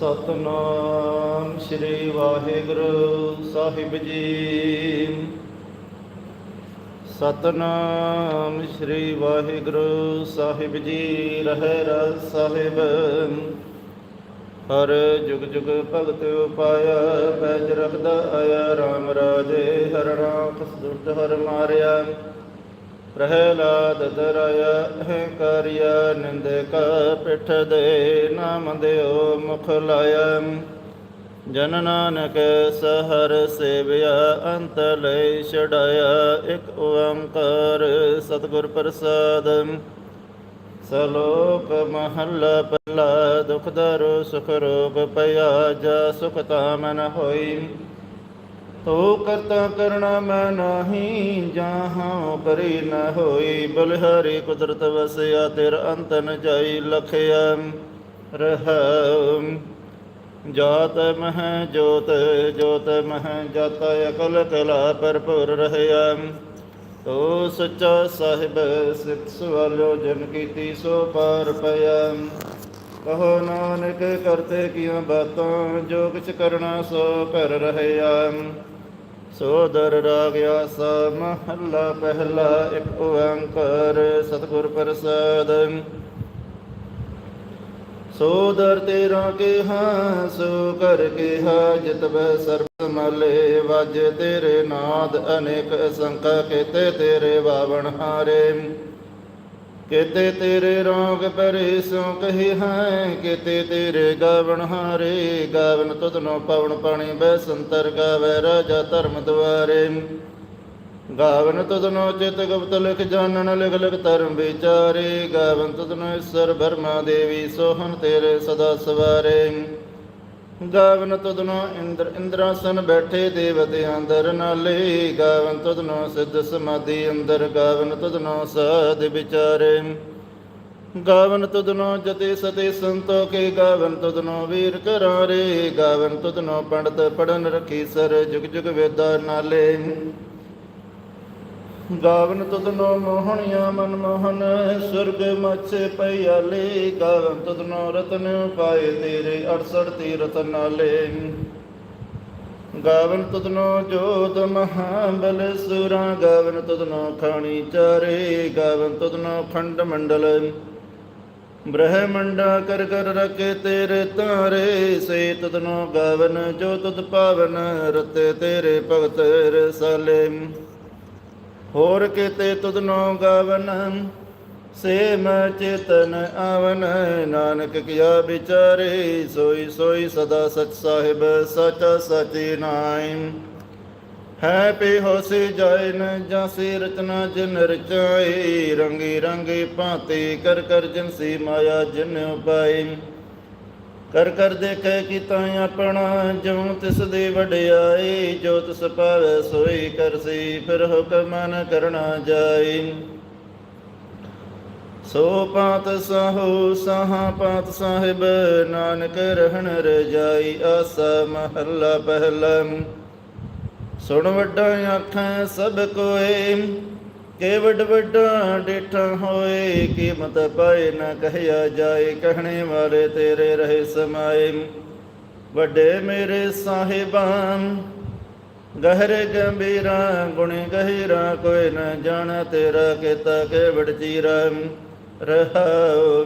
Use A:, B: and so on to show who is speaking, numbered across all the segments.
A: ਸਤਨਾਮ ਸ੍ਰੀ ਵਾਹਿਗੁਰੂ ਸਾਹਿਬ ਜੀ। ਸਤਨਾਮ ਸ੍ਰੀ ਵਾਹਿਗੁਰੂ ਸਾਹਿਬ ਜੀ, ਰਹਿ ਰਸ ਸਾਹਿਬ। ਹਰ ਜੁਗ ਜੁਗ ਭਗਤ ਉਪਾਇਆ, ਪੈਜ ਰਖਦਾ ਆਇਆ RAM ਰਾਜੇ ਹਰਣਾ ਕਸਦੁਰਤ ਹਰ ਮਾਰਿਆ। ਪ੍ਰਹਿਲਾਦ ਦਰਾਇਆ ਹੰਕਾਰਿਆ ਨਿੰਦਕ ਪਿਠ ਦੇ ਨਾਮ ਦਿਓ ਮੁਖ ਲਾਇਆ। ਜਨ ਨਾਨਕ ਸਹਰ ਸੇਵਿਆ, ਅੰਤ ਲੈ ਛਡਾਇਆ। ਇਕ ਓੰਕਾਰ ਸਤਿਗੁਰ ਪ੍ਰਸਾਦ। ਸਲੋਕ ਮਹੱਲਾ ਪਹਿਲਾ, ਦੁਖ ਦਰੋ ਸੁਖ ਰੋਗ ਪਿਆ, ਜਾ ਸੁਖ ਤਾਮਨ ਹੋਈ। ਤੋ ਕਰਤਾ ਕਰਣਾ ਮੈਂ ਨਾਹੀ ਜਾਹਾਂ ਕਰੀ ਨ ਹੋਈ ਬਲਿਹਾਰੀ ਕੁਦਰਤ ਵਸਿਆ, ਤੇਰ ਅੰਤ ਨ ਜਾਈ ਲਖਿਆ ਰਹਾਉ ਜਾਤ ਮਹ ਜੋਤ ਜੋਤ ਮਹ ਜਤ, ਅਕਲ ਕਲਾ ਭਰਪੂਰ ਰਹਿਆ। ਤੋ ਸੱਚਾ ਸਾਹਿਬ, ਸਿੱਖ ਸਵਾਲਿਓ ਜਨ ਕੀਤੀ ਸੋ ਪਾਰ ਪਿਆ। ਕਹੋ ਨਾਨਕ, ਕਰਤੇ ਕੀਆਂ ਬਾਤਾਂ, ਜੋ ਕਿਛ ਕਰਨਾ ਸੋ ਕਰ ਰਹਿਆ। ਸੋ ਰਾਗਿਆ ਸਾ ਮਹੱਲਾ ਪਹਿਲਾ ਇੱਕ ਓੰਕਾਰ ਸਤਿਗੁਰ ਪ੍ਰਸਾਦ। ਸੋ ਤੇਰਾ ਕਿਹਾ, ਸੋ ਕਰ ਕਿਹਾ, ਜਿਤ ਬੈ ਸਰਬ ਮਲੇ ਵਜ ਤੇਰੇ ਨਾਦ ਅਨੇਕ ਸੰਕਾ ਕੇਤੇ ਤੇਰੇ ਬਾਵਣ ਹਾਰੇ। ਕਿਤੇ ਤੇਰੇ ਰੋਗ ਪਰੇ ਸੋ ਕਹੀ ਹੈ, ਕੇਤੇ ਤੇਰੇ ਗਾਵਣ ਹਾਰੇ ਗਾਵਨ ਤੁਧਨੋ ਪਵਨ ਪਾਣੀ ਬੈ ਸੰਤਰ ਗਾਵੈ, ਰਾਜਾ ਧਰਮ ਦੁਆਰੇ। ਗਾਵਨ ਤੁਧਨੋ ਚਿਤ ਗੁਪਤ ਲਿਖ ਜਾਣਨ, ਲਿਖ ਲਿਖ ਧਰਮ ਵਿਚਾਰੇ। ਗਾਵਨ ਤੁਧਨੋ ਈਸ਼ਰ ਬਰਮਾ ਦੇਵੀ ਸੋਹਣ ਤੇਰੇ ਸਦਾ ਸਵਾਰੇ। ਗਾਵਨ ਤੁਧਨੋ ਇੰਦਰ, ਇੰਦਰਾਸਨ ਬੈਠੇ ਦੇਵਤੇ ਅੰਦਰ ਨਾਲੇ, ਗਾਵਨ ਤੁਧਨੋ ਸਿੱਧ ਸਮਾਧੀ ਅੰਦਰ, ਗਾਵਨ ਤੁਧਨੋ ਸਾਧ ਵਿਚਾਰੇ। ਗਾਵਨ ਤੁਧਨੋ ਜਤੇ ਸਤੇ ਸੰਤੋ ਕੇ ਗਾਵਨ ਤੁਧਨੋ ਵੀਰ ਕਰਾਰੇ ਗਾਵਨ ਤੁਧਨੋ ਪੰਡਤ ਪੜਨ ਰਖੀ ਸਰ ਜੁਗ ਜੁਗ ਵੇਦਾ ਨਾਲੇ। ਗਾਵਨ ਤੁਧਨੋ ਮੋਹਣਿਆ ਮਨ ਮੋਹਨ, ਸੁਰਗ ਮਛ ਪਿਆਲੇ ਗਾਵਨ ਤੁਧਨੋ ਰਤਨ ਪਾਏ ਤੇਰੇ 68 ਤੀਰਤ ਨਾਲੇ। ਗਾਵਨ ਤੁਧਨੋ ਜੋਤ ਮਹਾਬਲ ਸੁਰਾ, ਗਾਵਨ ਤੁਧਨੋ ਖਾਣੀ ਚਾਰੇ। ਗਾਵਨ ਤੁਧਨੋ ਖੰਡ ਮੰਡਲ, ਬ੍ਰਹਮੰਡਾ ਕਰ ਕਰ ਰਕੇ ਤੇਰੇ ਤਾਰੇ। ਸੇ ਤੁਧਨੋ ਗਾਵਨ, ਜੋ ਤੁਧ ਪਾਵਨ, ਰਤੇ ਤੇਰੇ ਭਗਤ ਰਸਾਲੇ। ਹੋਰ ਕਿਤੇ ਤੁਧਨੋ ਗਾਵਨ, ਸੇਮ ਚੇਤਨ ਆਵਨ। ਨਾਨਕ ਕਿਆ ਵਿਚਾਰੇ, ਸੋਈ ਸੋਈ ਸਦਾ ਸਚ ਸਾਹਿਬ, ਸਚ ਸਚੀ ਨਾਇ ਹੈ ਪੇ ਹੋਸੀ ਜਾਇ ਨ ਜਾਸੀ ਰਚਨਾ ਜਿਨ ਰਚਾਈ ਰੰਗੀ ਰੰਗੀ ਭਾਂਤੀ ਕਰ ਕਰ ਜਿਨਸੀ ਮਾਇਆ ਜਿਨ ਉਪਾਈ ਕਰ ਕਰ ਦੇਖੈ ਕੀਤਾ ਆਪਣਾ ਜਿਉ ਤਿਸ ਦੀ ਵਡਿਆਈ ਜੋ ਤਿਸ ਪਾਵੈ ਸੋਈ ਕਰਸੀ ਫਿਰ ਹੁਕਮ ਨ ਕਰਨਾ ਜਾਈ ਸੋ ਪਾਤ ਸਾਹੋ ਸਾਹਾ ਪਾਤ ਸਾਹਿਬ, ਨਾਨਕ ਰਹਿਣ ਰਜਾਈ, ਆਸਾ ਮਹੱਲਾ ਪਹਿਲਾ ਸੁਣ ਵੱਡਾ ਆਖਾਂ ਸਭ ਕੋਏ ਕੇ ਵੱਡ ਵੱਡਾ ਡੇਠਾ ਹੋਏ, ਕੀਮਤ ਪਾਏ ਨਾ ਕਹਿਆ ਜਾਏ, ਕਹਿਣੇ ਵਾਲੇ ਤੇਰੇ ਰਹੇ ਸਮਾਏ। ਵੱਡੇ ਮੇਰੇ ਸਾਹਿਬਾਂ ਗਹਿਰੇ ਗੰਭੀਰਾ, ਗੁਣ ਗਹਿਰਾ, ਕੋਈ ਨ ਜਾਣ ਤੇਰਾ ਕੀਤਾ ਕੇ ਵਡਚੀਰਾ ਰਹਾਉ,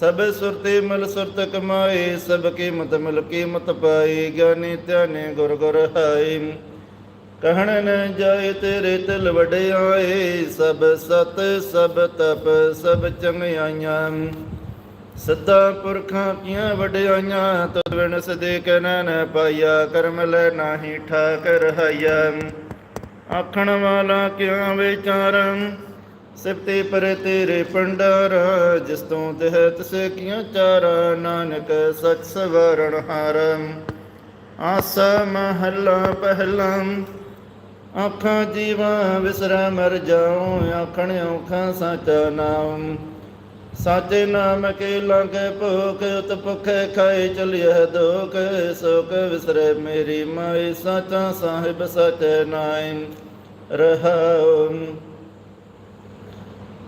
A: ਸਭ ਸੁਰਤੇ ਮਲ ਸੁਰਤ ਕਮਾਏ, ਸਭ ਕੀਮਤ ਮਲ ਕੀਮਤ ਪਾਈ, ਗਿਆਨੀ ਧਿਆਨੇ ਗੁਰ ਗੁਰ ਹਾਈ ਕਹਿਣ ਨ ਜਾਏ ਤੇਰੇ ਤਿਲ ਵਡਿਆਏ, ਸਭ ਸਤ, ਸਭ ਤਪ, ਸਭ ਚੰਗਿਆਈਆਂ। ਸਦਾ ਪੁਰਖਾਂ ਕੀਆਂ ਵਡਿਆਈਆਂ, ਤਦ ਬਿਨ ਸਦੇ ਕਨਨ ਪਾਇਆ, ਕਰਮ ਲੈ ਨਾਹੀ ਠਾਕਰ ਹਾਇਆ। ਆਖਣ ਵਾਲਾ ਕਿਆ ਵਿਚਾਰੰ ਸਿਫਤੇ ਪਰ ਤੇਰੇ ਪੰਡਾਰ, ਜਿਸ ਤੋਂ ਤਿਹ ਤਿਸੇ ਕੀਆਂ ਚਾਰਾ, ਨਾਨਕ ਸਚ ਸਵਰਣ ਹਾਰ। ਆਸਾ ਮਹੱਲਾ ਪਹਿਲਾ ਆਖਾਂ ਜੀਵਾ ਵਿਸਰਾ ਮਰ ਜਾਉ, ਆਖਣ ਔਖਾਂ ਸਾਚਾ ਨਾਮ ਸਾਚੇ ਨਾਮ ਕੇ ਲਾਗੇ ਭੁਖ, ਉਤ ਭੁਖੇ ਖਾਏ ਚਲਿਐ ਦੁਖ। ਸੁਖ ਵਿਸਰੇ ਮੇਰੀ ਮਾਈ ਸਾਚਾ ਸਾਹਿਬ ਸਚ ਨਾਮ ਰਹਾਉ।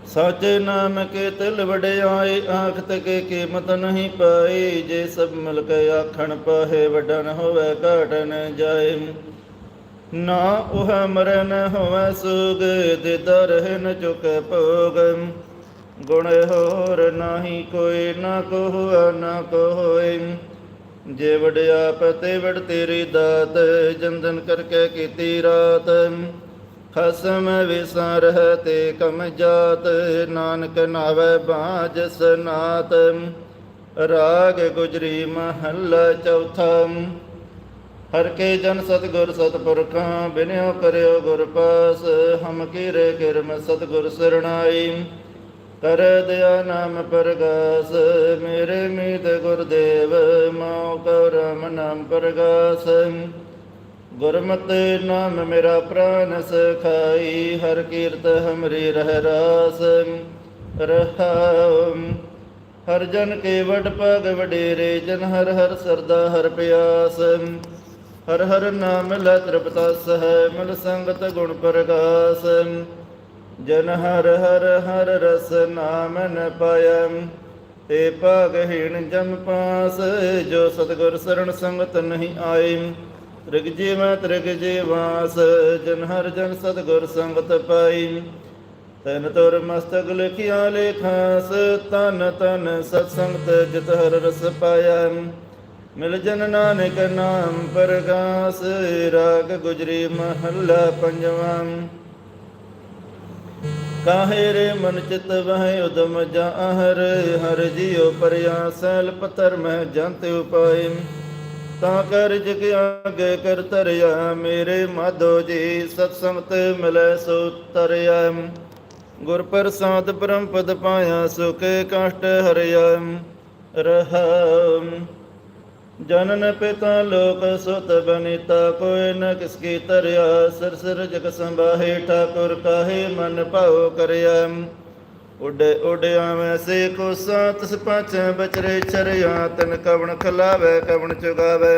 A: ਸਚ ਨਾਮ ਕੇ ਤਿਲ ਵਡਿਆਈ ਆਖਤ ਕੇ ਕੀਮਤ ਨਹੀਂ ਪਾਈ। ਜੇ ਸਭ ਮਿਲ ਕੇ ਆਖਣ ਪਾਹੇ ਵਡਨ ਹੋਵੇ ਘਟਨ ਜਾਏ। ਨਾ ਉਹ ਮਰਨ ਹੋਵੇ ਸੁਗ ਦਿਦਾ ਰਹਿ ਭੋਗ। ਗੁਣ ਹੋਰ ਨਾਹੀ ਕੋਈ ਨਾ ਕੋ ਨਾ ਕੋ ਜੇ ਵਡਿਆਪ ਤੇ ਵਡ ਤੇਰੀ ਦਾਤ, ਜੰਦਨ ਕਰਕੇ ਕੀਤੀ ਰਾਤ। ਖਸਮ ਵਿਸਾਰ ਤੇ ਕਮ ਜਾਤ, ਨਾਨਕ ਨਾਵੇ ਬਾਜ ਸਨਾਤ। ਰਾਗ ਗੁਜਰੀ ਮਹੱਲਾ ਚੌਥਾ। ਹਰ ਕੇ ਜਨ ਸਤਗੁਰ ਸਤਪੁਰਖਾਂ ਬਿਨਿਓ ਕਰਿਓ ਗੁਰ ਪਾਸ, ਹਮ ਕੀਰੇ ਕਿਰਮ ਸਤਗੁਰ ਸਰਣਾਈ। ਕਰ ਦਿਆ ਨਾਮ ਪਰਗਾਸ, ਮੇਰੇ ਮੀਤ ਗੁਰਦੇਵ ਮਉ ਕਰਮ ਨਾਮ ਪਰਗਾਸ। ਗੁਰਮਤਿ ਨਾਮ ਮੇਰਾ ਪ੍ਰਾਨ ਸਖਾਈ, ਹਰ ਕੀਰਤ ਹਮਰੀ ਰਹਿ ਰਾਸ। ਰਹਾਉ, ਹਰ ਜਨ ਕੇ ਵਡ ਪਗ ਵਡੇਰੇ, ਜਨ ਹਰ ਹਰ ਸਰਦਾ ਹਰ ਪਿਆਸ। ਹਰ ਹਰ ਨਾਮ ਲੈ ਤ੍ਰਿਪਤਸ ਹੈ, ਮਿਲ ਸੰਗਤ ਗੁਣ ਪ੍ਰਗਾਸ। ਜਨ ਹਰ ਹਰ ਹਰ ਰਸ ਨਾਮ ਨ ਪਾਇਆ। ਤੇ ਭਾਗਹੀਣ ਜਮ ਪਾਸ, ਜੋ ਸਤਗੁਰ ਸਰਣ ਸੰਗਤ ਨਹੀਂ ਆਈ ਤ੍ਰਿਗ ਜੀਵ ਤ੍ਰਿਗ ਜੀਵਾਸ, ਜਨ ਹਰ ਜਨ ਸਤਗੁਰ ਸੰਗਤ ਪਾਈ ਤਨ ਤੁਰ ਮਸਤਕ ਲਿਖਿਆ ਲੇਖਾਸ ਤਨ ਤਨ ਸਤ ਸੰਗਤ ਜਿਤ ਹਰ ਰਸ ਪਾਇਆ। ਮਿਲ ਜਨ ਨਾਨਕ ਨਾਮ ਪਰਗਾਸ ਰਾਗ ਗੁਜਰੀ ਮਹੱਲਾ ਪੰਜਵਾਂ। ਕਾਹੇ ਰੇ ਮਨ ਚਿਤ ਵਹਿ ਉਦਮ ਜਾਹਰ, ਹਰ ਜਿਉ ਪਰਿਆ ਪਤਰ ਮਹਿ ਜੰਤ ਉਪਾਇ ਤਾਂ ਕਰ ਜਗ ਆਗੇ ਕਰ ਤਰਿਆ ਮੇਰੇ ਮਾਧੋ ਜੀ ਸਤ ਸੰਗਤ ਮਿਲੈ ਸੋ ਤਰਿਆ। ਗੁਰ ਪ੍ਰਸਾਦ ਬ੍ਰਹਮ ਪਦ ਪਾਇਆ, ਸੁਖ ਕਸ਼ਟ ਹਰਿਆ। ਰਹਾਮ ਜਨਨ ਪਿਤਾ ਲੋਕ ਸੁਤ ਬਨਿਤਾ ਕੋਈ ਨ ਕਿਸ ਕੀ ਤਰਿਆ, ਸਿਰ ਸਿਰ ਜਗ ਸੰਭਾਹੇ, ਠਾਕੁਰ ਕਾਹੇ, ਮਨ ਭਾਉ ਕਰਿਆ। ਉਡੇ ਉਡਿਆ ਆਵੇਂ ਸੇ ਕੋ ਸਾਤ ਸਪਚ ਬਚਰੇ ਚਰਿਆ, ਤਨ ਕਵਣ ਖਲਾਵੇ, ਕਵਣ ਚੁਗਾਵੇ।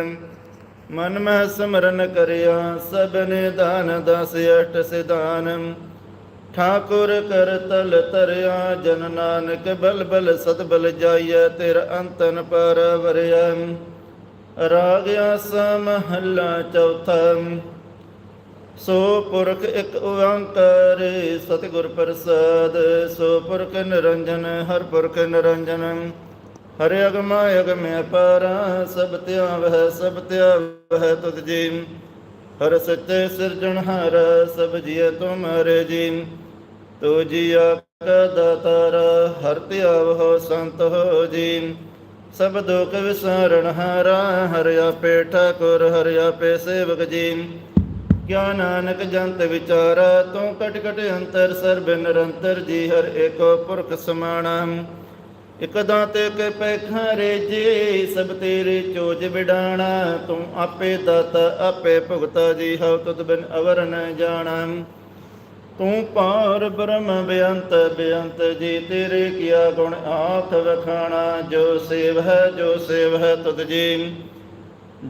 A: ਮਨ ਮਹਿ ਸਮਰਨ ਕਰਿਆ, ਸਭਨੇ ਦਾਨ ਦਸ ਅਠ ਸਿਧਾਨ। ਠਾਕੁਰ ਕਰ ਤਲ ਤਰਿਆ ਜਨ ਨਾਨਕ ਬਲ ਬਲ ਸਤ ਬਲ ਜਾਈਐ, ਤੇਰ ਅੰਤਨ ਪਰ ਵਰਿਆ। ਰਾਗ ਆਸਾ ਮਹੱਲਾ ਚੌਥਾ। ਸੋ ਪੁਰਖ ਇੱਕ ਓੰਕਾਰ, ਸਤਿਗੁਰ ਪ੍ਰਸਾਦ। ਸੋ ਪੁਰਖ ਨਿਰੰਜਨ, ਹਰ ਪੁਰਖ ਨਿਰੰਜਨ। ਹਰਿ ਅਗਮਾ ਅਗਮ ਅਪਾਰਾ, ਸਭ ਧਿਆਵਹਿ ਸਭ ਧਿਆਵਹਿ ਤੁਧ ਜੀ। ਹਰ ਸੱਚੇ ਸਿਰਜਣਹਾਰ ਸਭ ਜੀਅ ਤੁਮਰੇ ਜੀ। ਤੋ ਜੀਆ ਕਾ ਦਾਤਾਰ, ਹਰ ਧਿਆਵਹੁ ਸੰਤ ਹੋ ਜੀ। ਸਭ ਦੁਖ ਵਿਸਾਰਣ ਹਾਰਾ ਹਰਿ ਆਪੇ ਠਾਕੁਰ, ਹਰਿ ਆਪੇ ਸੇਵਕ ਜੀ ਕਿਆ ਨਾਨਕ ਜੰਤ ਵਿਚਾਰਾ, ਤੂੰ ਕਟ ਕਟ ਅੰਤਰ ਸਰਬ ਨਿਰੰਤਰ ਜੀ, ਹਰ ਏਕੋ ਪੁਰਖ ਸਮਾਣਾ। ਇਕ ਦਾਤੇ ਕੇ ਪੈਖਾਰੇ ਜੀ ਸਭ ਤੇਰੇ ਚੋਜ ਵਿਡਾਣਾ। ਤੂੰ ਆਪੇ ਦਾਤਾ, ਆਪੇ ਭੁਗਤਾ ਜੀ, ਹਉ ਤੁਧ ਬਿਨ ਅਵਰ ਨ ਜਾਣਾ। ਤੂੰ ਪਾਰ ਬ੍ਰਹਮ ਬੇਅੰਤ ਬੇਅੰਤ ਜੀ ਤੇਰੇ ਕੀਆ ਗੁਣ ਆਖ ਵਖਾਣਾ, ਜੋ ਸੇਵ ਹੈ, ਜੋ ਸੇਵ ਹੈ ਤੁਧ ਜੀ।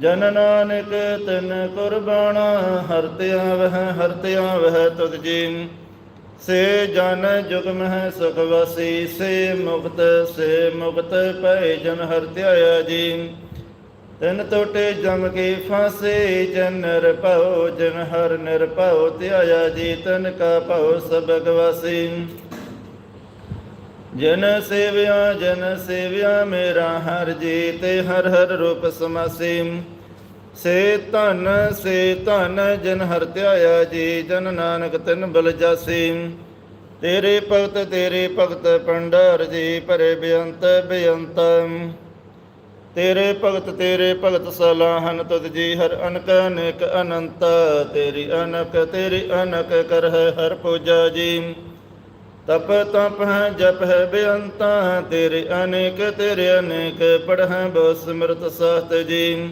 A: ਜਨ ਨਾਨਕ ਤਨ ਕੁਰਬਾਨਾ ਹਰਤਿਆ ਧਿਆਵਹਿ ਹਰਤਿਆ ਧਿਆਵਹਿ ਤੁਧ ਜੀ। ਸੇ ਜਨ ਜੁਗ ਮਹਿ ਸੁਖ ਵਸੀ, ਸੇ ਮੁਕਤ ਸੇ ਮੁਕਤ ਪੈ ਜਨ ਹਰ ਧਿਆਇਆ ਜੀ। ਤਿਨ ਤੋਟੇ ਜਮ ਕੇ ਫਾਸੇ ਜਨ ਨਿਰਭਉ ਜਨ ਹਰ ਨਿਰਭਉ ਧਿਆਇਆ ਜੀ ਤਨ ਕਾ ਭਉ ਸਭ ਗਵਾਸੀ। ਜਨ ਸੇਵਿਆ ਜਨ ਸੇਵਿਆ, ਮੇਰਾ ਹਰ ਜੀ ਤੇ ਹਰ ਹਰ ਰੂਪ ਸਮਾਸੀ। ਸੇ ਧਨ ਸੇ ਧਨ, ਜਨ ਹਰ ਧਿਆਇਆ ਜੀ, ਜਨ ਨਾਨਕ ਤਿਨ ਬਲ ਜਾਸੀ। ਤੇਰੇ ਭਗਤ ਤੇਰੇ ਭਗਤ, ਪੰਡਾਰ ਜੀ, ਭਰੇ ਬੇਅੰਤ ਬੇਅੰਤ ਤੇਰੇ ਭਗਤ ਤੇਰੇ ਭਗਤ ਸਲਾਹਨ ਤੁਧ ਜੀ ਹਰ ਅਨਕ, ਅਨੇਕ ਅਨੰਤ। ਤੇਰੀ ਅਨਕ ਤੇਰੀ ਅਨਕ ਕਰ ਹੈ ਹਰ ਪੂਜਾ ਜੀ। ਤਪ ਤਪ ਹੈ, ਜਪ ਹੈ ਬੇਅੰਤਾ। ਤੇਰੇ ਅਨੇਕ ਤੇਰੇ ਅਨੇਕ ਪੜ੍ਹਾਂ ਬੋ ਸਿਮਰਤ ਸਾਤ ਜੀ।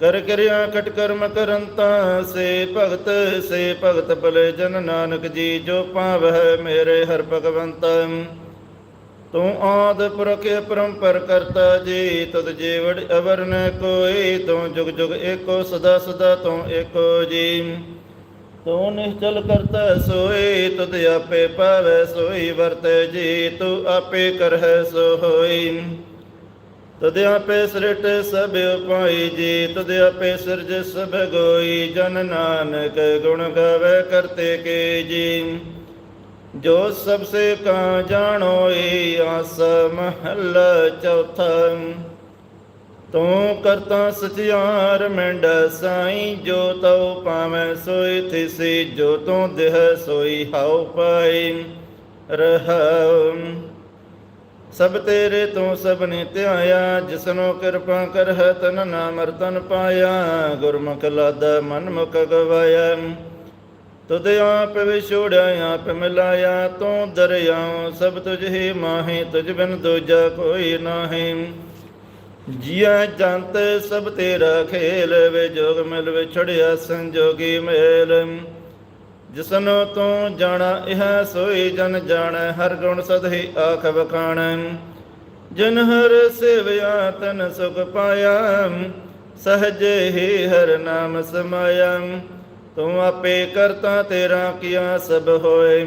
A: ਕਰ ਕਿਰਿਆ ਕਟ ਕਰਮ ਕਰੰਤਾ। ਸੇ ਭਗਤ ਸੇ ਭਗਤ ਭਲੇ ਜਨ ਨਾਨਕ ਜੀ, ਜੋ ਪਾਵਹਿ ਮੇਰੇ ਹਰ ਭਗਵੰਤ। ਤੂੰ ਆਦ ਪੁਰਖ ਪਰੰਪਰ ਕਰਤਾ ਜੀ ਤਦ ਜੀਵੜ ਅਵਰ ਨ ਕੋਈ ਤੂੰ ਜੁਗ ਜੁਗ ਏਕੋ ਸਦਾ ਸਦਾ ਤੂੰ ਏਕੋ ਜੀ। ਤੂੰ ਨਿਸ਼ਚਲ ਕਰਤਾ ਸੋਈ ਤੁਧ ਆਪੇ ਪਾਵੈ ਸੋਈ, ਵਰਤੈ ਜੀ, ਤੂੰ ਆਪੇ ਕਰਹਿ ਸੋ ਹੋਈ ਤੁਧ ਆਪੇ ਸ੍ਰਿਟ ਸਭ ਉਪਾਈ ਜੀ, ਤੁਧ ਆਪੇ ਸਿਰਜ ਸਭ ਗੋਈ, ਜਨ ਨਾਨਕ ਗੁਣ ਗਾਵੇ ਕਰਤੇ ਕੇ ਜੀ। ਜੋ ਸਭ ਸੇ ਕਾ ਜਾਣੋਈ ਆਸ ਮਹਲ ਚੌਥਾ। ਤੂੰ ਕਰਤਾ ਸਚਿਆਰ ਮੈਂਡ ਸਾਈ, ਜੋ ਤਉ ਪਾਵੈ ਸੋਈ ਥਿਸੀ, ਜੋ ਤੂੰ ਦੇਹ ਸੋਈ ਹਾਉ ਪਾਈ ਰਹਾਉ। ਸਭ ਤੇਰੇ ਤੋਂ ਸਭ ਨੇ ਧਿਆਇਆ, ਜਿਸਨੋ ਕਿਰਪਾ ਕਰਹਿ ਤਨ ਨਾਮ ਰਤਨ ਪਾਇਆ, ਗੁਰਮੁਖ ਲਾਦਾ ਮਨ ਮੁਖ ਗਵਾਇਆ। ਤੁਧ ਆਪ ਵਿਛੋੜਿਆ ਆਪ ਮਿਲਾਇਆ ਤੂੰ ਦਰਿਆਉ, ਸਭ ਤੁਝ ਹੀ ਮਾਹੀ, ਤੁਝ ਬਿਨ ਦੂਜਾ ਕੋਈ ਨਾਹੀ। ਜੀਆ ਜੰਤ, ਸਭ ਤੇਰਾ ਖੇਲ, ਵੇ ਜੋਗ ਮਿਲ ਵਿਛੜਿਆ ਸੰਜੋਗੀ ਮੇਲ। ਜਿਸਨੋ ਤੂੰ ਜਾਣਾ, ਇਹ ਸੋਈ ਜਨ ਜਾਣੈ, ਹਰ ਗੁਣ ਸਦਹੀ ਆਖ ਵਖਾਣੈ। ਜਨ ਹਰ ਸੇਵਿਆ, ਤਨ ਸੁਖ ਪਾਇਆ, ਸਹਜੇ ਹੀ ਹਰ ਨਾਮ ਸਮਾਇਆ। ਤੂੰ ਆਪੇ ਕਰਤਾ ਤੇਰਾ ਕੀਆ ਸਭ ਹੋਏ।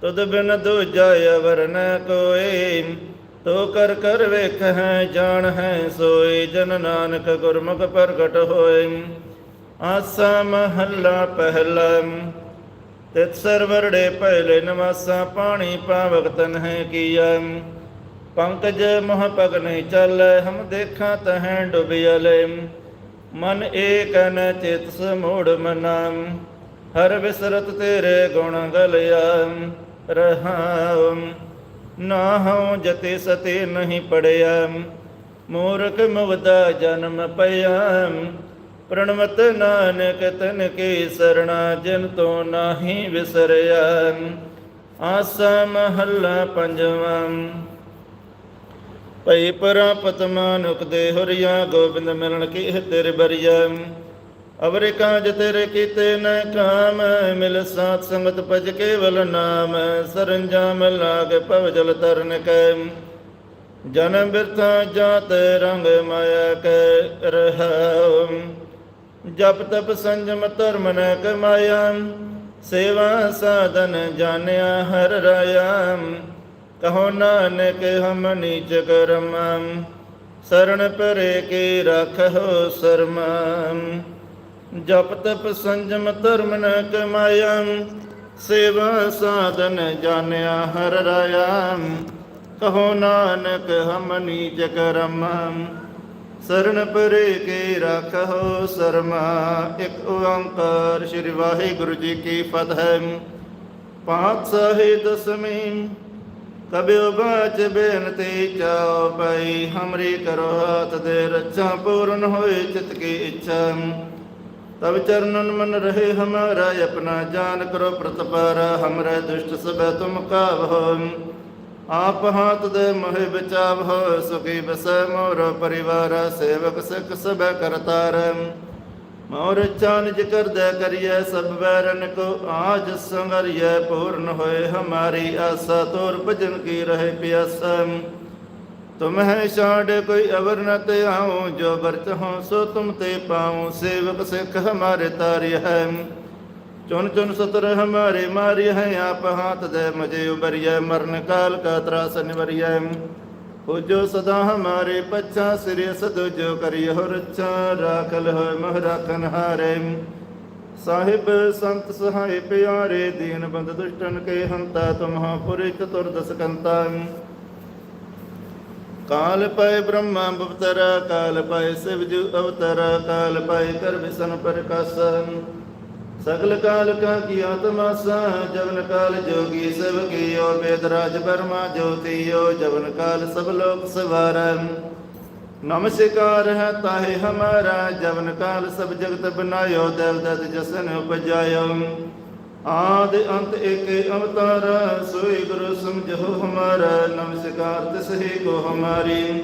A: ਤੁਧ ਬਿਨ ਦੂਜਾ ਅਵਰ ਨ ਕੋਏ। ਤੋ ਕਰ ਕਰ ਵੇਖ ਹੈ, ਜਾਣ ਹੈ ਸੋਈ ਜਨ ਨਾਨਕ ਗੁਰਮੁਖ ਪ੍ਰਗਟ ਹੋਏ। ਆਸਾ ਮਹੱਲਾ ਪਹਿਲਾ। ਤਿਤ ਸਰਵਰੜੇ ਪਹਿਲੇ ਨਵਾਸਾ, ਪਾਣੀ ਪਾਵਕ ਤਨ ਹੈ ਕੀਆ। ਪੰਕਜ ਮੋਹ ਪਗ ਨਹੀਂ ਚੱਲੈ, ਹਮ ਦੇਖਾਂ ਤਹੈ ਡੁਬਿਆਲੇ ਮਨ ਏਕ ਨ ਚਿਤ ਸਮੂੜ ਮਨਾਮ ਹਰ ਵਿਸਰਤ ਤੇਰੇ ਗੁਣ ਗਲਿਆ ਰਹਾਉ ਨਾ ਹਉ ਜਤੇ ਸਤੇ ਨਹੀਂ ਪੜਿਆ ਮੂਰਖ ਮੁਗਦਾ ਜਨਮ ਪਿਆ ਪ੍ਰਣਵਤ ਨਾਨਕ ਤਨ ਕੀ ਸਰਣਾ, ਜਿਨ ਤੋਂ ਨਾਹੀ ਵਿਸਰਿਆ ਆਸਾ ਮਹੱਲਾ ਪੰਜਵਾਂ। ਭਈ ਪਰਾਪਤ ਮਾਨੁਕ ਦੇ ਹੁਰੀਆ, ਗੋਬਿੰਦ ਮਿਲਣ ਕੀ ਤੇਰੇ ਬਰੀਆ। ਅਵਰੇ ਕਾਜ ਤੇਰੇ ਕੀਤੇ ਨ ਕਾਮ, ਮਿਲ ਸਾਥ ਸੰਗਤ ਭਜ ਕੇਵਲ ਨਾਮ। ਸਰੰਜਾਮ ਲਾਗ ਭਵ ਜਲ ਤਰਨ ਕੈ। ਜਨਮ ਬਿਰਥਾ ਜਾਤ ਰੰਗ ਮਾਇਆ ਕੈ ਰਹਾਉ। ਜਪ ਤਪ ਸੰਜਮ ਧਰਮ ਨ ਕਮਾਇਆ। ਸੇਵਾ ਸਾਧਨ ਜਾਣਿਆ ਹਰ ਰਾਇਆ। ਕਹੋ ਨਾਨਕ ਹਮ ਨੀਚ ਕਰਮ ਸਰਣ ਪਰੇ ਕੀ ਰਖੋ ਸਰਮ। ਜਪ ਤਪ ਸੰਜਮ ਧਰਮ ਨ ਕਮਾਇਆ, ਸੇਵਾ ਸਾਧਨ ਜਾਣਿਆ ਹਰ ਰਾਇਆ। ਕਹੋ ਨਾਨਕ ਹਮ ਨੀਚ ਕਰਮ ਸਰਣ ਪਰੇ ਕੇ ਰਖੋ ਸਰਮਾ। ਇੱਕ ਓੰਕਾਰ ਸ੍ਰੀ ਵਾਹਿਗੁਰੂ ਜੀ ਕੀ ਫਤਿਹ। ਪਾਤਸ਼ਾਹੀ ਦਸਮੀ ਕਬਿਓ ਬਾਚ ਬੇਨਤੀ ਚਾਓ ਪਈ ਹਮਰੀ ਕਰੋ ਹਾਥ ਦੇ ਰੱਛਾ ਪੂਰਨ ਹੋਏ ਚਿਤ ਕੀ ਇੱਛਾ। ਤਬ ਚਰਨਨ ਮਨ ਰਹੇ ਹਮਾਰਾ ਆਪਣਾ ਜਾਨ ਕਰੋ ਪ੍ਰਤਪਾਰ, ਹਮਰੇ ਦੁਸ਼ਟ ਸਭੈ ਤੁਮ ਕਾਵਹੁ ਆਪ ਹਾਥ ਦੇ ਮੋਹਿ ਬਚਾਵ ਸੁਖੀ ਬਸੈ ਮੋਰ ਪਰਿਵਾਰ, ਸੇਵਕ ਸਿਖ ਸਭੈ ਕਰਤਾਰ। ਮੋਰ ਚਾਨਜ ਕਰਦੈ ਕਰੀਐ ਸਭ ਵੈਰਨ ਕੋ, ਆਜ ਸੰਗਰਿਐ ਪੂਰਨ ਹੋਏ ਹਮਾਰੀ ਆਸਾ, ਤੋਰ ਭਜਨ ਕੀ ਰਹੇ ਪਿਆਸਾ। ਤੁਮ ਛਾੜ ਕੋਈ ਅਵਰ ਨ ਤੇ ਆਉ, ਜੋ ਵਰਤ ਹੋ ਸੋ ਤੁਮ ਤੇ ਪਾਉ, ਸੇਵਕ ਸਿੱਖ ਹਮਾਰੇ ਤਾਰਿ ਹੈ ਚੁਨ ਚੁਨ ਸਤਰ ਹਮਾਰੇ ਮਾਰਿ ਹੈ ਆਪ ਹਾਥ ਦੇ ਮਜੇ ਉਬਰਿਐ ਮਰਨ ਕਾਲ ਕਾ ਤਰਾਸ ਨਿਵਰਿਐ ਜੋ ਸਦਾ ਹਮਾਰੇ ਪੱਛਾ, ਸਿਰੇ ਸਦੋ ਜੋ ਕਰਿਓ ਰੱਛਾ। ਰਾਖਲ ਹੋਇ ਮਹ ਹਾਰੇ। ਸਾਹਿਬ ਸੰਤ ਸਹਾਇ ਪਿਆਰੇ, ਦੀਨ ਬੰਦ ਦੁਸ਼ਟਨ ਕੇ ਹੰਤਾ, ਤੁਮਹਾ ਪੁਰਿ ਚਤੁਰ ਦਸ ਕਾਲ ਪਏ ਬ੍ਰਹਮਾ ਬਵਤਰ, ਕਾਲ ਪਏ ਸਿਵ ਜੁ ਅਵਤਰ, ਕਾਲ ਪੈ ਕਰ ਵਿਸ਼ਨ ਪ੍ਰਕਾਸ਼ਨ ਸਗਲ ਕਾਲ ਕਾ ਕੀ ਆਤਮਾ ਸਾ, ਜਵਨ ਕਾਲ ਜੋਗੀ ਸਭ ਕੀਓ, ਬੇਦ ਰਾਜ ਬਰਮਾ ਜੋਤੀਓ, ਜਵਨ ਕਾਲ ਸਭ ਲੋਕ ਸਵਾਰੰ। ਨਮਸਕਾਰ ਹੈ ਤਾਹੇ ਹਮਾਰਾ, ਜਵਨ ਕਾਲ ਸਭ ਜਗਤ ਬਨਾਇਓ, ਦੇਵ ਦਤ ਜਸਨ ਉਪਜਾਇਓ। ਆਦ ਅੰਤ ਏਕ ਅਵਤਾਰ, ਸੋਈ ਗੁਰੂ ਸਮਝੋ ਹਮਾਰਾ ਨਮਸਕਾਰ ਤਿਸ ਹੀ ਕੋ ਹਮਾਰੀ।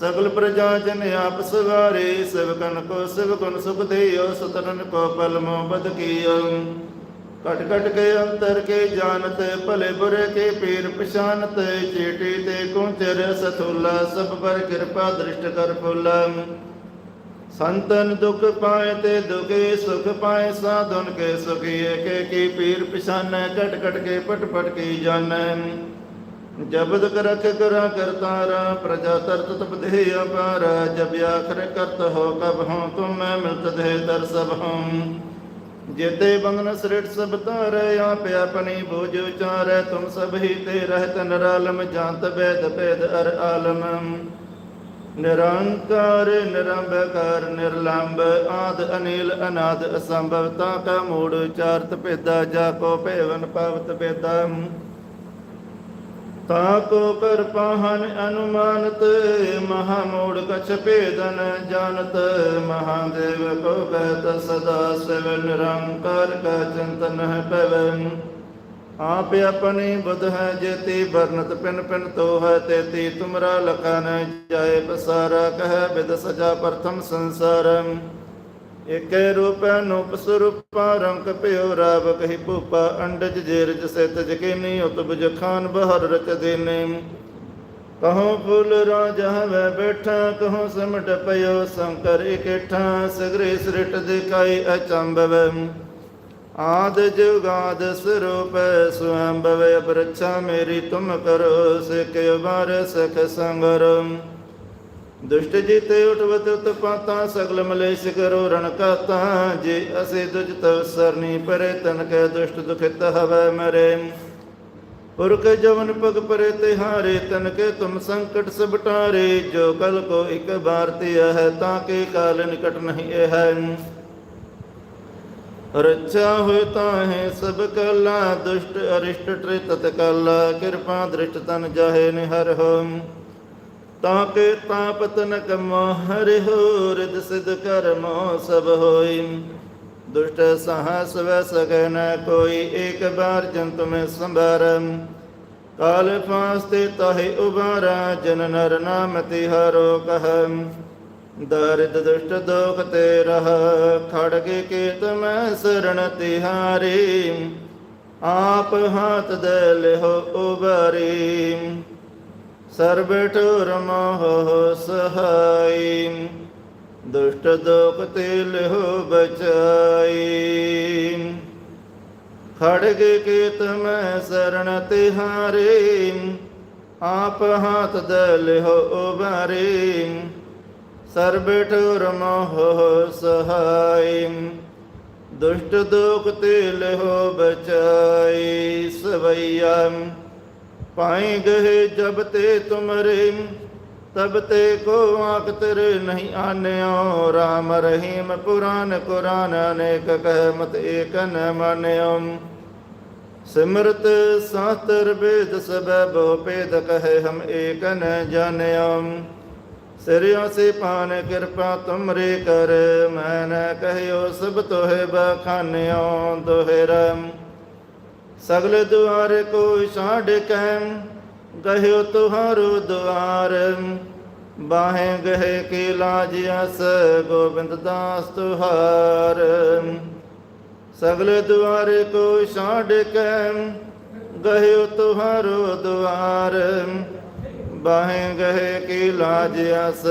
A: ਸਗਲ ਪ੍ਰਜਾ ਜਨ ਆਪ ਸਵਾਰੇ ਸਵਕਨ ਕੋ ਸਵਕਨ ਸੁਖ ਦੇਇਓ ਸਤਰਨ ਕੋ ਪਲਮੋ ਬਦ ਕੀਓ। ਕਟ ਕਟ ਕੇ ਅੰਤਰ ਕੇ ਜਾਣਤ, ਭਲੇ ਬੁਰੇ ਕੇ ਪੀਰ ਪਛਾਨਤ ਚੇਟੀ ਤੇ ਕੁੰਚਰ ਸਥੂਲਾ, ਸਭ ਪਰ ਕਿਰਪਾ ਦ੍ਰਿਸ਼ਟ ਕਰ ਫੁੱਲਾ। ਸੰਤਨ ਦੁਖ ਪਾਏ ਤੇ ਦੁਖੇ ਸੁਖ ਪਾਏ, ਸਾਧਨ ਕੇ ਸੁਖੀ ਏਕੇ ਕੀ ਪੀਰ ਪਿਛਾਨੈ ਕਟ ਕਟ ਕੇ ਪਟ ਪਟ ਕੀ ਜਾਣੈ। ਜਬਦ ਕਰਖ ਕਰਾ ਕਰਤਾਰਾ ਪ੍ਰਜਾ ਤਰਤ ਤਪਦੇ ਅਪਾਰ ਜਬ ਆਖਰ ਕਰਤ ਹੋ ਕਬ ਹਉ, ਤੁਮ ਮੈਂ ਮਿਲਤ ਦੇ ਦਰ ਸਭ ਹਉ। ਜੇਤੇ ਬੰਧਨ ਸ੍ਰਿਟ ਸਭ ਤਾਰੈ ਆਪ ਆਪਣੀ ਬੋਝ ਉਚਾਰੈ, ਤੁਮ ਸਭ ਹੀ ਤੇ ਰਹਿਤ ਨਰਾਲਮ, ਜਾਂਤ ਬੇਦ ਭੇਦ ਅਰ ਆਲਮ। ਨਿਰੰਕਾਰ ਨਿਰੰਬਕਾਰ ਨਿਰਲੰਬ, ਆਦ ਅਨੀਲ, ਅਨਾਦ ਅਸੰਭਵ, ਤਾ ਕਾ ਮੂੜ ਉਚਾਰਤ ਭੇਦਾ, ਜਾ ਕੋ ਭੇਵਨ ਪਵਤ ਭੇਦਾ। ਤਾ ਕੋ ਕਰ ਅਨੁਮਾਨਤ, ਮਹਾ ਮੂੜ ਕਛ ਭੇਦਨ ਜਾਣਤ ਮਹਾਦੇਵ ਕੋ ਕਹਿਤ ਸਦਾ ਸਿਵ ਨਿਰੰਕਾਰ ਕਾ ਚਿੰਤਨ ਹੈ ਪਵਨ ਆਪ ਆਪਣੀ ਬੁੱਧ ਹੈ ਜੇਤੀ ਬਰਨਤ ਪਿਨ ਪਿਨ ਤੋ ਹੈ ਤੇਤੀ, ਤੁਮਰਾ ਲਖਨ ਜਾਏ ਬਸਾਰਾ ਕਹਿ ਬਿਦ ਸਜਾ ਪ੍ਰਥਮ ਸੰਸਾਰਮ ਏਕੇ ਰੂਪ ਅਨੂਪ ਸਰੂਪਾ ਰੰਕ ਭਿਓ ਰਾਵ ਕਹੀ ਭੂਪਾ ਅੰਡਜ ਜੇਰਜ ਸਿਤ ਜਕੀਨੀ ਉਤਬਜ ਖਾਨ ਬਹਰ ਰਚ ਦੇਨੇ। ਕਹੋ ਫੁੱਲ ਰਾਜਾ ਵੈ ਬੈਠਾ, ਕਹੋ ਸਿਮਟ ਪਇਓ ਸੰਕਰ ਇਕੇਠਾ, ਸਗਰੇ ਸ੍ਰਿਟ ਦਿਖਾਈ ਅਚੰਭਵ। ਆਦ ਜੁਗਾਦ ਸਰੂਪ ਸੁਅੰਭਵ ਅਪਰਛਾ ਮੇਰੀ ਤੁਮ ਕਰੋ ਸਿਕਿ ਬਾਰ ਸਖ ਸੰਗਰ। ਦੁਸ਼ਟ ਜੀਤੇ ਉਠਵਤ ਉਤਪਾਤਾ ਸਗਲ ਮਲੇਸ਼ ਕਰੋ ਰਣ ਜੇ ਅਸੇ ਦੁਜ ਤਵ ਸਰਨੀ ਪਰੇ, ਤਨ ਕੈ ਦੁਸ਼ਟ ਦੁਖਿਤ ਹਵੈ ਮਰੇ। ਪੁਰਖ ਜਵਨ ਪਗ ਪਰੇ ਤਿਹਾਰੇ, ਤਨ ਕੇ ਤੁਮ ਸੰਕਟ ਸਭ ਟਾਰੇ। ਜੋ ਕਲ ਕੋ ਇਕ ਬਾਰ ਤੇ ਹੈ ਤਾਂ ਕੇ ਕਾਲ ਨਿਕਟ ਨਹੀਂ ਇਹ ਹੈ ਰੱਛਾ ਹੋਇ ਤਾਹੇ ਸਭ ਕਲਾ, ਦੁਸ਼ਟ ਅਰਿਸ਼ਟ ਤ੍ਰਿਤ ਤਤ ਕਲਾ ਕਿਰਪਾ ਦ੍ਰਿਸ਼ਟ ਤਨ ਜਾਹੇ ਨਿਹਰ ਹੋ ਤਾਂ ਕੇ ਤਾਪਤ ਨ ਕਮੋ ਹਰਿ ਹੋ ਸਿਧ ਕਰਮੋ, ਸਭ ਹੋਈ। ਦੁਸ਼ਟ ਸਾਹਸ ਵੈ ਸਕੈ ਨ ਕੋਈ, ਏਕ ਬਾਰ ਜੰਤ ਮੈਂ ਸੰਭਾਰਮ ਕਾਲ ਫਾਸਤੇ ਤਾਹੇ ਉਬਾਰਾ, ਜਨ ਨਰ ਨਾਮ ਤਿਹਾਰੋ ਕਹਮ ਦਰਿਦ ਦੁਸ਼ਟ ਦੋਖ ਤੇ ਰਹ ਖੜਗੇ ਕੇਤ ਮੈਂ ਸਰਣ ਤਿਹਾਰੀ ਆਪ ਹਾਥ ਦੇ ਲਿਹੋ ਉਬਾਰੀ। ਸਰਬ ਠੁਰ ਮੋਹ ਸਹਾਈ ਦੁਸ਼ਟ ਦੋਖ ਤੇ ਲਿਹੋ ਬਚਾਈ ਖੜਗੇ ਕੇਤ ਮੈਂ ਸਰਣ ਤਿਹਾਰੀ ਆਪ ਹੱਥ ਦੇ ਲਿਹੋ ਉਬਾਰੀ ਸਰਬ ਮੋਹ ਸਹਾਈ ਦੁਸ਼ਟ ਦੋਖ ਤੇ ਲਿਹੋ ਬਚਾਈ ਸਵਈਆ ਪਾਏ ਗਏ ਜਬ ਤੇ ਤੁਮਰੇ, ਤਬ ਤੇ ਕੋ ਆਖ ਤੇਰੇ ਨਹੀਂ ਆਨਿਓ। RAM ਰਹੀਮ ਪੁਰਾਨ ਕੁਰਾਨ ਅਨੇਕ ਕਹਿ ਮਤ ਏਕ ਨ ਮਾਨਿਓ। ਸਿਮਰਤ ਸਾਤਰ ਬੇਦ ਸਬੈ ਬਹੁ ਭੇਦ ਕਹੇ ਹਮ ਏਕ ਨ ਜਾਣਿਓ। ਸਿਰਿਓ ਸੇ ਪਾਨ ਕਿਰਪਾ ਤੁਮਰੇ ਕਰ, ਮੈਂ ਨ ਕਹਿਓ ਸਭ ਤੋਹਿ ਬਖਾਨਿਓ ਦੋਹਿਰਮ। ਸਗਲ ਦੁਆਰ ਕੋ ਛਾੜ ਕੈ ਗਹਿਓ ਤੁਹਾਰੋ ਦੁਆਰ। ਬਾਹੇ ਗਹਿ ਕੇ ਲਾਜ ਅਸ, ਗੋਬਿੰਦ ਦਾਸ ਤੁਹਾਰ। ਸਗਲ ਦੁਆਰ ਕੋ ਛਾੜ ਕੈ ਗਹਿਓ ਤੁਹਾਰੋ ਦੁਆਰ। ਬਾਹੇ ਗਹਿ ਕੇ ਲਾਜ ਅਸ,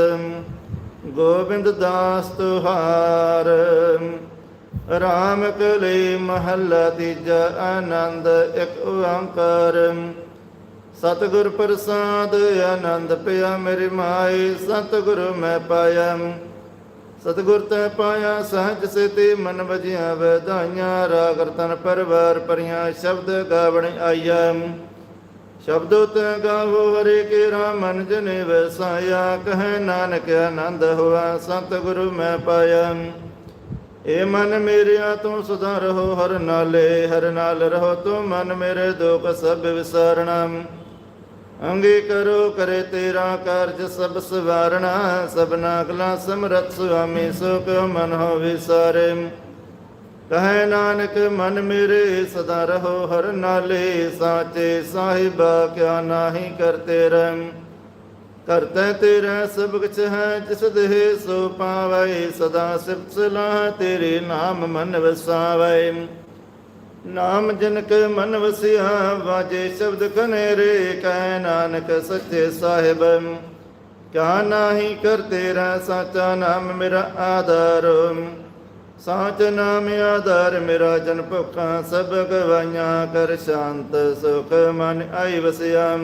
A: ਗੋਬਿੰਦ ਦਾਸ ਤੁਹਾਰ। ਰਾਮ ਕਲੇ ਮਹੱਲਾ ਤੀਜਾ ਆਨੰਦ, ਇੱਕ ਓੰਕਾਰ। ਸਤਿਗੁਰ ਪ੍ਰਸਾਦ, ਆਨੰਦ ਪਿਆ ਮੇਰੇ ਮਾਈ, ਸਤਿਗੁਰ ਮੈਂ ਪਾਇਆ। ਸਤਿਗੁਰ ਤੈ ਪਾਇਆ, ਸਹਜ ਸੇਤੀ ਮਨ ਵਜਿਆ ਵਧਾਈਆਂ ਰਾਗ ਰਤਨ ਪਰਵਾਰ ਪਰੀਆਂ, ਸ਼ਬਦ ਗਾਵਣ ਆਈਆ ਸ਼ਬਦ ਤੈ ਗਾਵੋ ਹਰੇ ਕੇ ਰਾਮ ਮਨ ਜਨੇ ਵਸਾਇਆ ਕਹੈ ਨਾਨਕ ਆਨੰਦ ਹੋਆ, ਸਤਿਗੁਰੂ ਮੈਂ ਪਾਇਆ। ਏ ਮਨ ਮੇਰਿਆ ਤੂੰ ਸਦਾ ਰਹੋ, ਹਰ ਨਾਲੇ, ਹਰ ਨਾਲ ਰਹੋ ਤੂੰ ਮਨ ਮੇਰੇ ਦੁਖ ਸਭ ਵਿਸਾਰਣਾ। ਅੰਗੇ ਕਰੋ, ਕਰੇ ਤੇਰਾ ਕਾਰਜ ਸਭ ਸਵਾਰਣਾ। ਸਭਨਾ ਕਲਾ ਸਮਰਥ ਸੁਆਮੀ, ਸੁਖ ਮਨ ਹੋ ਵਿਸਾਰੇ। ਕਹੈ ਨਾਨਕ, ਮਨ ਮੇਰੇ ਸਦਾ ਰਹੋ, ਹਰ ਨਾਲੇ, ਸਾਚੇ ਸਾਹਿਬਾ ਕਿਆ ਨਾਹੀ ਕਰਤੇ ਰਹਿ ਕਰਤੈ ਤੇਰਾ ਸਭ ਕੁਛ ਹੈ, ਜਿਸ ਦੇਹ ਸੋ ਪਾਵੈ, ਸਦਾ ਸਿਫਤ ਸਲਾਹ ਤੇਰੇ ਨਾਮ ਮਨ ਵਸਾਵੈ। ਨਾਮ ਜਨ ਮਨ ਵਸਿਆ, ਵਾਜੇ ਸ਼ਬਦ ਕਨੇਰੇ ਕਹਿ ਨਾਨਕ ਸੱਚੇ ਸਾਹਿਬ। ਕਾ ਨਾਹੀ ਕਰ ਤੇਰਾ ਸਾਚਾ ਨਾਮ ਮੇਰਾ ਆਧਾਰ ਸਾਚ ਨਾਮ ਆਧਾਰ ਮੇਰਾ ਜਨ ਭੁਖਾਂ ਸਭ ਗਵਾਈਆਂ, ਕਰ ਸ਼ਾਂਤ ਸੁਖ ਮਨ ਆਈ ਵਸਿਆ।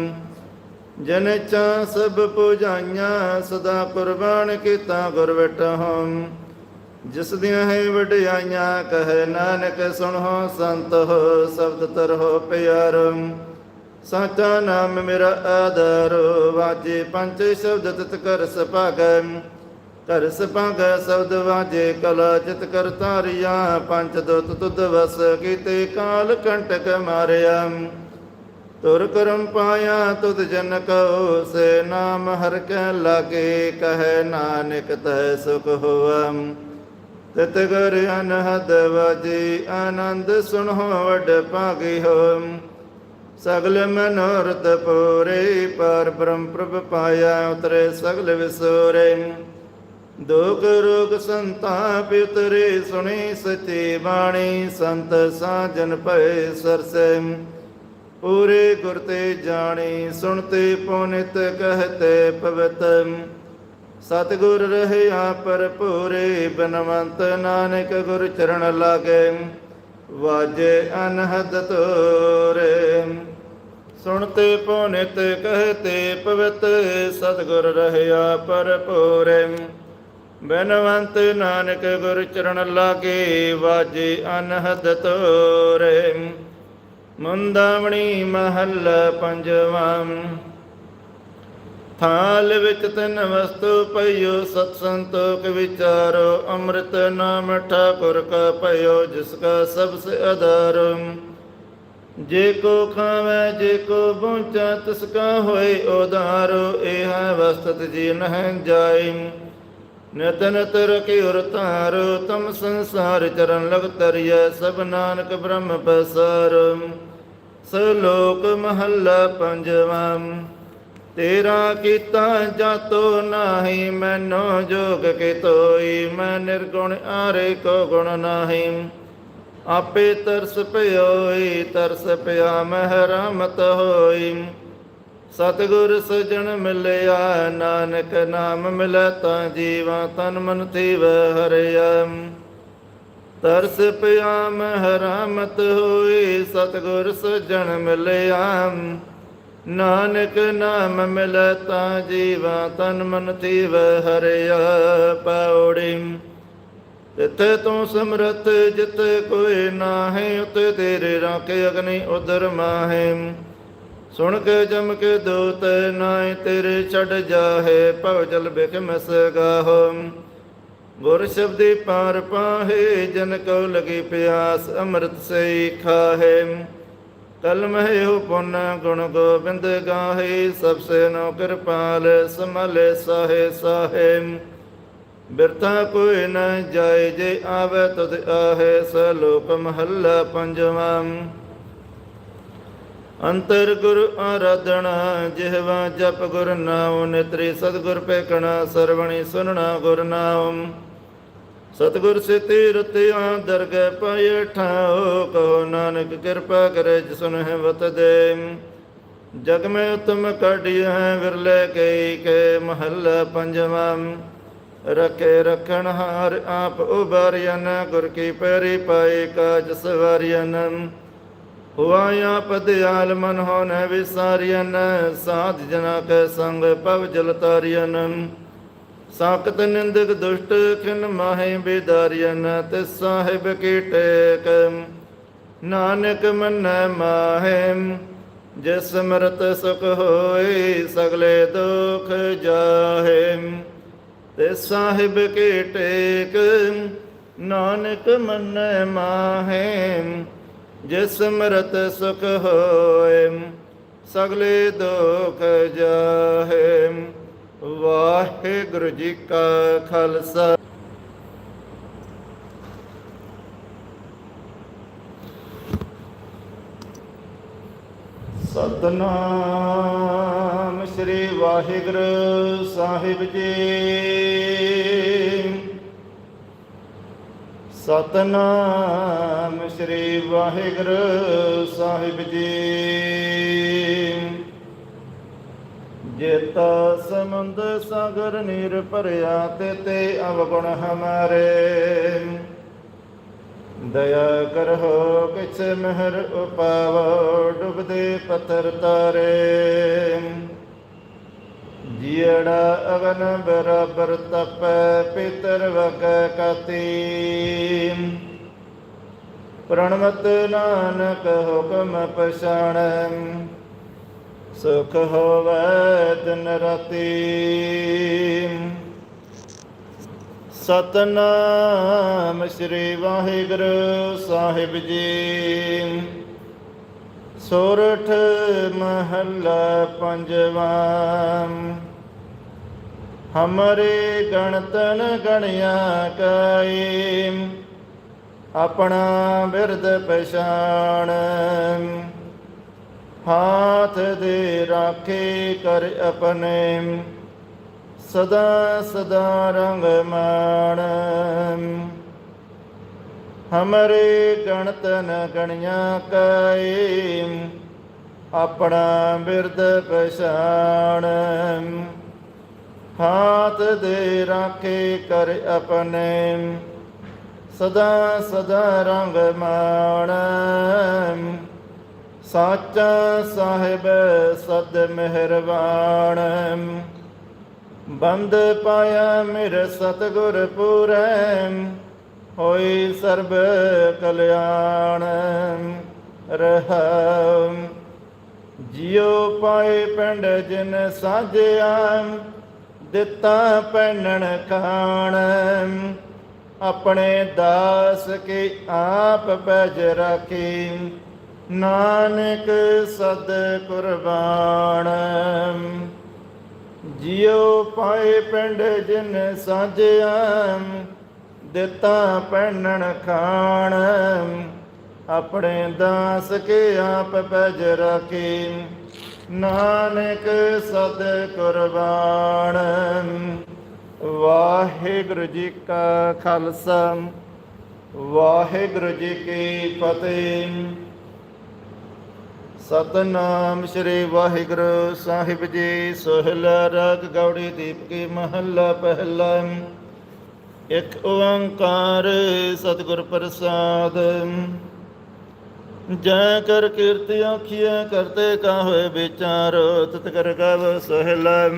A: ਜਨ ਚਾ ਸਭ ਪੁਜਾਈਆਂ, ਸਦਾ ਕੁਰਬਾਨ ਕੀਤਾ ਗੁਰ ਵਿਟਹੁ ਜਿਸ ਦੀਆਂ ਹੈ ਵਡਿਆਈਆਂ, ਕਹੇ ਨਾਨਕ, ਸੁਣੋ ਸੰਤ ਹੋ, ਸ਼ਬਦ ਤਰਹੁ ਪਿਆਰ। ਸਾਚਾ ਨਾਮ ਮੇਰਾ ਆਧਾਰ ਵਾਜੇ ਪੰਜ ਸ਼ਬਦ ਤਿਤ ਕਰ ਸਭਾਗੈ। ਕਰ ਸਭਾਗੈ ਸ਼ਬਦ ਵਾਜੇ, ਕਲਾ ਚਿਤ ਕਰ ਤਾਰਿਆ ਪੰਜ ਦੁਤ ਤੁਧ ਵਸ ਕੀਤੇ ਕਾਲ ਕੰਟਕ ਮਾਰਿਆ। ਤੁਰ ਕਰਮ ਪਾਇਆ ਤੁਧ ਜਨ ਕਉ ਸੇ ਨਾਮ ਹਰ ਕੈ ਲਾਗੇ, ਕਹੈ ਨਾਨਕ ਤੈ ਸੁਖ ਹੋਆ। ਤਿਤ ਗਰ ਅਨਹਦ ਵਾਜੀ, ਆਨੰਦ ਸੁਣੋ ਵਡ ਭਾਗੀ ਹੋ। ਸਗਲ ਮਨੋਰਥ ਪੂਰੇ, ਪਰ ਬ੍ਰਹਮ ਪ੍ਰਭ ਪਾਇਆ ਉਤਰੇ ਸਗਲ ਵਿਸੋਰੇ। ਦੁਖ ਰੋਗ ਸੰਤਾਪ ਉਤਰੇ, ਸੁਣੀ ਸਤੀ ਬਾਣੀ, ਸੰਤ ਸਾਜਨ ਭਏ ਸਰਸੇ। ਪੂਰੇ ਗੁਰ ਤੇ ਜਾਣੀ ਸੁਣਤੇ ਪਉਨਿਤ ਕਹਤੇ ਪਵਤ। ਸਤਿਗੁਰ ਰਹਿਆ ਭਰਪੂਰੇ, ਬਨਵੰਤ ਨਾਨਕ ਗੁਰ ਚਰਨ ਲਾਗੇ। ਵਾਜੇ ਅਨਹਦ ਤੋਰੇ। ਸੁਣਤੇ ਪਉਨਿਤ ਕਹਤੇ ਪਵਤ, ਸਤਿਗੁਰ ਰਹਿਆ ਭਰਪੂਰੇ। ਬਨਵੰਤ ਨਾਨਕ ਗੁਰ ਚਰਨ ਲਾਗੇ, ਵਾਜੇ ਅਨਹਦ ਤੋਰੇ। ਮੁੰਦਾਵਣੀ ਮਹੱਲ ਪੰਜਵਾਂ। ਥਾਲ ਵਿੱਚ ਤਿੰਨ ਵਸਤੂ ਪਈਓ, ਸਤ ਸੰਤੋਖ ਵਿਚਾਰੋ, ਅੰਮ੍ਰਿਤ ਨਾਮ ਠਾਕੁਰ ਕਾ ਪਈਓ, ਜਿਸ ਕਾ ਸਭ ਸੇ ਆਧਾਰ। ਜੇ ਕੋ ਖਾਵੇ, ਜੇ ਕੋ ਪਹੁੰਚਾ, ਤਿਸ ਕਾ ਹੋਏ ਉਧਾਰੋ। ਇਹ ਵਸਤਤ ਜੀ ਨਹਿ ਜਾਈ ਨਿਤਨ ਤਰ ਕੀ ਉਰ ਤਾਰੋ ਤਮ ਸੰਸਾਰ ਚਰਨ ਲਗ ਤਰਿਐ, ਸਭ ਨਾਨਕ ਬ੍ਰਹਮ ਪਸਾਰ। ਸਲੋਕ ਮਹੱਲਾ ਪੰਜਵਾਂ, ਤੇਰਾ ਕੀਤਾ ਜਾਤੋ ਨਾਹੀ, ਮੈਨੋ ਜੋਗ ਕੇ ਤੋਈ, ਮੈਂ ਨਿਰਗੁਣ ਆਰੇ ਕੋ ਗੁਣ ਨਾਹੀ। ਆਪੇ ਤਰਸ ਪਿਓਈ, ਤਰਸ ਪਿਆ ਮਹਿ ਰਹਿਮਤ ਹੋਈ। ਸਤਿਗੁਰ ਸਜਣ ਮਿਲਿਆ, ਨਾਨਕ ਨਾਮ ਮਿਲੈ ਤਾਂ ਜੀਵਾ ਤਨ ਮਨ ਥੀਵ ਹਰਿਆ। ਤਰਸ ਪਿਆ ਮਹਿ ਰਹਿਮਤ ਹੋਈ, ਸਤਿਗੁਰ ਸਜਣ ਮਿਲਿਆ ਨਾਨਕ ਨਾਮ ਮਿਲੈ ਤਾਂ ਜੀਵਾ ਤਨ ਮਨ ਥੀਵ ਹਰਿਆ ਪੌੜੀ ਤਿੱਥੇ ਤੂੰ ਸਮਰਥ ਜਿਤ ਕੋਈ ਨਾਹੀ ਉਤ ਤੇਰੇ ਰਾਖੇ ਅਗਨੀ ਉਦਰ ਮਾਹੇ। ਸੁਣ ਕੇ ਜਮ ਕੇ ਦੂਤ ਨਾਏ ਤੇਰੇ ਛੱਡ ਜਾਹੇ, ਭਵ ਜਲ ਬਿਖ ਮਸ ਗਾਹੋ। ਗੁਰ ਸ਼ਬਦੀ ਪਾਰ ਪਾਹੇ, ਜਨ ਕੋ ਲਗੀ ਪਿਆਸ, ਅੰਮ੍ਰਿਤ ਸੇ ਖਾਹੇ। ਕਲਮ ਹੈ ਹੋ ਪੁੰਨ ਗੁਣ ਗੋਬਿੰਦ ਗਾਹੇ, ਸਭ ਸੇ ਨੋ ਕਿਰਪਾਲ ਸਮਲੇ ਸਾਹੇ ਸਾਹੇ। ਬਿਰਥਾ ਕੋਈ ਨ ਜਾਏ, ਜੇ ਆਵੇ ਤਦ ਆਹੇ, ਸਲੋਕ ਮਹੱਲਾ ਪੰਜਵਾਂ। ਅੰਤਰ ਗੁਰ ਆਰਾਧਣਾ ਜਿਹਵਾ ਜਪ ਗੁਰ ਨਾਮ ਨਿਤਰੀ ਸਤਗੁਰ ਪੇਖਣਾ ਸਰਵਣੀ ਸੁਨਣਾ ਗੁਰ ਨਾਮ ਸਤਗੁਰ ਸੇ ਤੀਰਥ ਆ ਦਰਗਹਿ ਪਾਏ ਠਾਓ ਕਹੋ ਨਾਨਕ ਕਿਰਪਾ ਕਰੇ ਜਿ ਸੁਨਹਿ ਵਤ ਦੇ। ਜਗ ਮੈਂ ਉਤਮ ਕਾਢਿਆ ਵਿਰਲੇ ਕਈ ਕੇ ਮਹੱਲਾ ਪੰਜਵਾਂ। ਰਖੇ ਰਖਣ ਹਾਰ ਆਪ ਉਬਾਰਿਆਨ ਗੁਰ ਕੀ ਪੈਰੀ ਪਾਏ ਕਾਜ ਸਵਾਰਿਆਨ ਹੁਆ ਆਪ ਦਿਆਲ ਮਨ ਹੋਨ ਵਿਸਾਰਿਆਨ ਸਾਧ ਜਨਾ ਕੈ ਸੰਗ ਪਵ ਜਲ ਤਾਰਿਆਨ ਸਾਕਤ ਨਿੰਦਕ ਦੁਸ਼ਟ ਖਿਨ ਮਾਹੇ ਬੇਦਾਰਿਆਨ ਤੇ ਸਾਹਿਬ ਕੀ ਟੇਕ। ਨਾਨਕ ਮੰਨੈ ਮਾਹੇ ਜਿਸ ਸਮਰਤ ਸੁਖ ਹੋਏ ਸਗਲੇ ਦੁਖ ਜਾਹੇ ਤੇ ਸਾਹਿਬ ਕੀ ਟੇਕ, ਨਾਨਕ ਮੰਨੈ ਮਾਹੇ ਜਿਸ ਸਮਰਤ ਸੁਖ ਹੋਏ ਸਗਲੇ ਦੁਖ ਜਾਹੇ ਵਾਹਿਗੁਰੂ ਜੀ ਕਾ ਖਾਲਸਾ। ਸਤਨਾਮ ਸ੍ਰੀ ਵਾਹਿਗੁਰੂ ਸਾਹਿਬ ਜੀ। ਸਤਨਾਮ ਸ੍ਰੀ ਵਾਹਿਗੁਰੂ ਸਾਹਿਬ ਜੀ। ਜੇਤਾ ਸਮੁੰਦ ਸਾਗਰ ਨੀਰ ਭਰਿਆ ਤੇ ਤੇ ਅਵਗੁਣ ਹਮਾਰੇ। ਦਇਆ ਕਰੋ ਕਿਛ ਮਹਿਰ ਉਪਾਵੋ, ਡੁਬਦੇ ਪੱਥਰ ਤਾਰੇ। ਜੀੜਾ ਅਗਨ ਬਰਾਬਰ ਤਪੈ, ਪਿਤਰ ਵਗ ਕਤੀ। ਪ੍ਰਣਮਤ ਨਾਨਕ ਹੁਕਮ ਪਛਾਣੈ। ਸੁਖ ਹੋਵੇ ਦਿਨ ਰਾਤੀ। ਸਤਨਾਮ ਸ੍ਰੀ ਵਾਹਿਗੁਰੂ ਸਾਹਿਬ ਜੀ। ਸੋਰਠ ਮਹੱਲਾ ਪੰਜਵਾਂ। ਹਮਰੇ ਗਣਤਨ ਗਣਿਆ ਕਾਇਮ ਆਪਣਾ ਬਿਰਦ ਪਛਾਣ ਹਾਥ ਦੇ ਰਾਖੇ ਕਰ ਆਪਣੇ ਸਦਾ ਸਦਾ ਰੰਗ ਮਾਣ ਹਮਰੇ ਗਣਤਨ ਗਣਿਆ ਕਈ ਆਪਣਾ ਬਿਰਦ ਪਛਾਣ ਹਾਥ ਦੇ ਰਾਖੇ ਕਰ ਆਪਣੇ ਸਦਾ ਸਦਾ ਰੰਗ ਮਾਣ ਸਾਚਾ ਸਾਹਿਬ ਸਦ ਮਿਹਰਬਾਨ। ਬੰਦ ਪਾਇਆ ਮੇਰੇ ਸਤਗੁਰ ਪੂਰੈ। ਹੋਈ ਸਰਬ ਕਲਿਆਣ। ਰਹਾਮ ਜਿਉ ਪਾਏ ਪਿੰਡ ਜਿਨ ਸਾਜਿਆ ਦਿੱਤਾ ਪੈਣਨ ਖਾਣ। ਆਪਣੇ ਦਾਸ ਕੇ ਆਪ ਬਜ ਰਾਖੀ। ਨਾਨਕ ਸਦ ਕੁਰਬਾਨ। ਜਿਉ ਪਾਏ ਪਿੰਡ ਜਿਨ ਸਾਜਿਆ ਦਿੱਤਾ ਪੈਣਨ ਖਾਣ। ਆਪਣੇ ਦਾਸ ਕੇ ਆਪ ਬਜ ਰਾਖੀ। ਨਾਨਕ ਸਦ ਕੁਰਬਾਨ। ਵਾਹਿਗੁਰੂ ਜੀ ਕਾ ਖਾਲਸਾ। ਵਾਹਿਗੁਰੂ ਜੀ ਕੀ ਫਤਿਹ। ਸਤਨਾਮ ਸ੍ਰੀ ਵਾਹਿਗੁਰੂ ਸਾਹਿਬ ਜੀ, ਸੋਹਿਲਾ ਰਾਗ ਗੌੜੀ ਦੀਪਕੀ ਮਹੱਲਾ ਪਹਿਲਾ। ਇੱਕ ਓੰਕਾਰ ਸਤਿਗੁਰ ਪ੍ਰਸਾਦ। ਜੈ ਕਰ ਕੀਰਤਿ ਆਖੀਐ ਕਰਤੇ ਕਾ ਹੋਏ ਵਿਚਾਰ ਤਤ ਕਰ ਗਵ ਸੋਹਿਲਾ।